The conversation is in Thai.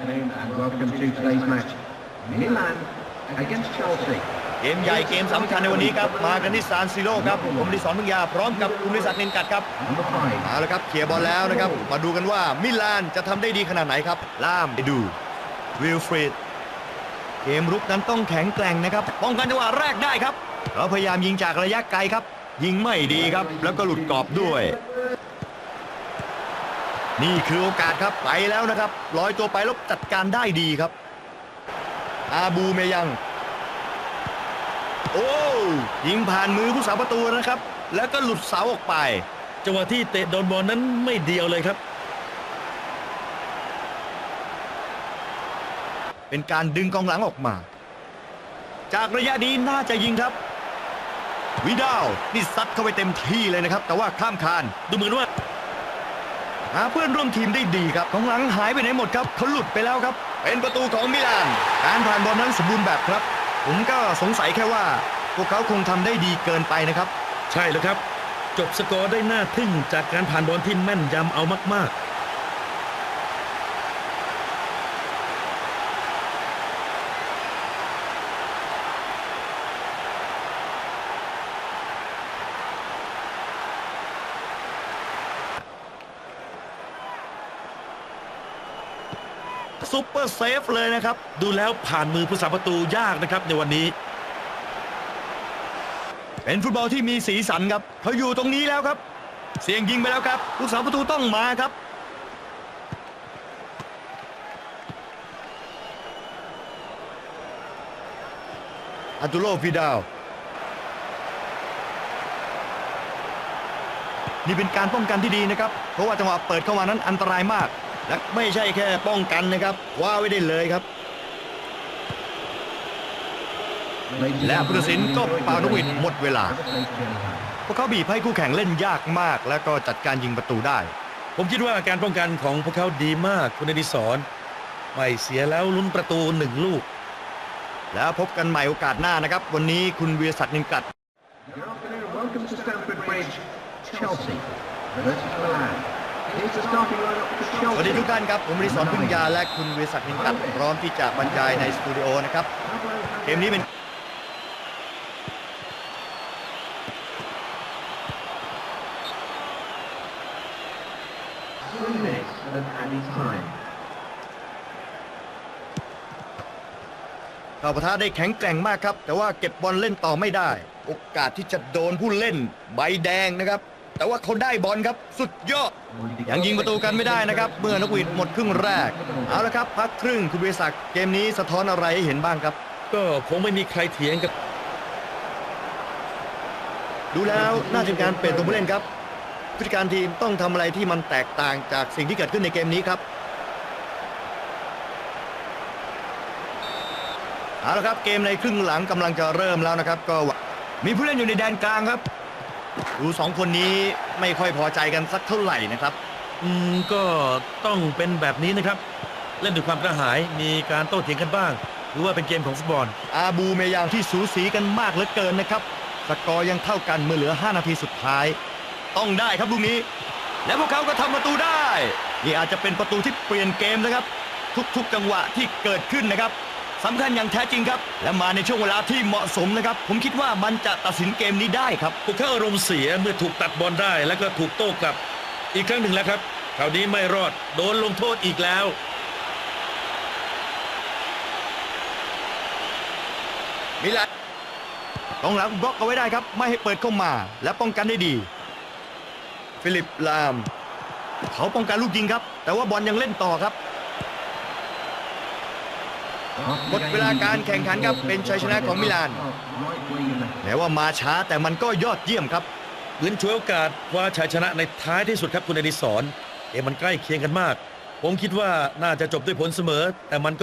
afternoon and welcome to today's match. Milan against Chelsea. เกมใหญ่เกมสำคัญในวันนี้ครับมากันที่ซานซิโร่ครับผมดิสอนพึ่งยาพร้อมกับคุณวิศักดิ์เนนกัดครับเอาละครับเคลียบอลแล้วนะครับ มาดูกันว่ามิลานจะทำได้ดีขนาดไหนครับ ล่ามไปดูวิลฟรีดเกมรุกนั้นต้องแข็งแกร่งนะครับป้องกันจังหวะแรกได้ครับเราพยายามยิงจากระยะไกลครับ ยิงไม่ดีครับ แล้วก็หลุดกรอบด้วย นี่คือโอกาสครับไปแล้วนะครับลอยตัวไปแล้วจัดการได้ดีครับ อาบูเมยัง โอ้ยิงผ่านมือผู้สาประตูนะครับ แล้วก็หลุดเสาออกไป จังหวะที่เตะโดนบอลนั้นไม่เดียวเลยครับ เป็นการดึงกองหลังออกมา จากระยะนี้น่าจะยิงครับวิดาวนี่ซัดเข้าไปเต็มที่เลยนะครับ แต่ว่าข้ามคานดูเหมือนว่า หาเพื่อนร่วมทีมได้ดีครับกองหลังหายไปไหนหมดครับเขาหลุดไปแล้วครับ เป็นประตูของมิลาน การผ่านบอลนั้นสมบูรณ์แบบครับ ผมก็สงสัยแค่ว่า พวกเขาคงทำได้ดีเกินไปนะครับ ใช่แล้วครับ จบสกอร์ได้น่าทึ่งจากการผ่านบอลที่แม่นยำเอามาก ซุปเปอร์เซฟเลยนะครับ ดูแล้วผ่านมือผู้สาประตูยากนะครับในวันนี้ เป็นฟุตบอลที่มีสีสันครับเขาอยู่ตรงนี้แล้วครับ เสียงยิงไปแล้วครับผู้สาประตูต้องมาครับอัตุโลฟิดาวนี่เป็นการป้องกันที่ดีนะครับ เพราะว่าจังหวะเปิดเข้ามานั้นอันตรายมาก และไม่ใช่แค่ป้องกันนะครับคว้าไว้ได้เลยครับ Ladies และ and ผู้ตัดสิน gentlemen, ก็ enjoy เป่านกหวีด the หมดเวลา game. พวกเขาบีบให้คู่แข่งเล่นยากมาก แล้วก็จัดการยิงประตูได้ ผมคิดว่าการป้องกันของพวกเขาดีมากคุณอดิศรไม่เสียแล้วลุ้นประตูหนึ่งลูก แล้วพบกันใหม่โอกาสหน้านะครับ วันนี้คุณวีรศักดิ์นินกัด Good afternoon. Welcome to Stamford Bridge. Chelsea versus Milan. สวัสดีทุกท่านครับผมริสอนพึ่งยาและคุณวีรศักดิ์นินกัดพร้อมที่จะบรรยายในสตูดิโอนะครับเกมนี้เป็นเข้าปะทะได้แข็งแกร่งมากครับ แต่ว่าเก็บบอลเล่นต่อไม่ได้ โอกาสที่จะโดนผู้เล่นใบแดงนะครับ แต่ว่าเขาได้บอลครับสุดยอดยังยิงประตูกันไม่ได้นะครับ เมื่อนกหวีดหมดครึ่งแรก เอาละครับ พักครึ่งคุณวีรศักดิ์เกมนี้สะท้อนอะไรให้เห็นบ้างครับ ก็คงไม่มีใครเถียงกับ ดูแล้วน่าจะเป็นการเปลี่ยนตัวผู้เล่นครับผู้จัดการทีมต้องทำอะไรที่มันแตกต่างจากสิ่งที่เกิดขึ้นในเกมนี้ครับเอาละครับเกมในครึ่งหลังกำลังจะเริ่มแล้วนะครับ ก็มีผู้เล่นอยู่ในแดนกลางครับ ดูสองคนนี้ไม่ค่อยพอใจกันสักเท่าไหร่นะครับ อืมก็ต้องเป็นแบบนี้นะครับ เล่นด้วยความกระหายมีการโต้เถียงกันบ้าง หรือว่าเป็นเกมของฟุตบอล อาบูเมยางที่สูสีกันมากเหลือเกินนะครับ สกอร์ยังเท่ากันเมื่อเหลือ 5 นาทีสุดท้าย ต้องได้ครับลูกนี้ และพวกเขาก็ทำประตูได้ นี่อาจจะเป็นประตูที่เปลี่ยนเกมนะครับ ทุกๆจังหวะที่เกิดขึ้นนะครับ สำคัญอย่างแท้จริงครับ และมาในช่วงเวลาที่เหมาะสมนะครับ ผมคิดว่ามันจะตัดสินเกมนี้ได้ครับ พวกเขาอารมณ์เสียเมื่อถูกตัดบอลได้ แล้วก็ถูกโต้กลับ อีกครั้งหนึ่งแล้วครับคราวนี้ไม่รอดโดนลงโทษอีกแล้วมิลานกองหลังบล็อกเอาไว้ได้ครับ ไม่ให้เปิดเข้ามา และป้องกันได้ดี ฟิลิปลาม เขาป้องกันลูกยิงครับ แต่ว่าบอลยังเล่นต่อครับ หมดเวลาการแข่งขันครับเป็นชัยชนะของมิลานแม้ว่ามาช้าแต่มันก็ยอดเยี่ยมครับเหมือนช่วยโอกาสคว้าชัยชนะในท้ายที่สุดครับคุณอดิศรเกมมันใกล้เคียงกันมาก ผมคิดว่าน่าจะจบด้วยผลเสมอ แต่มันก็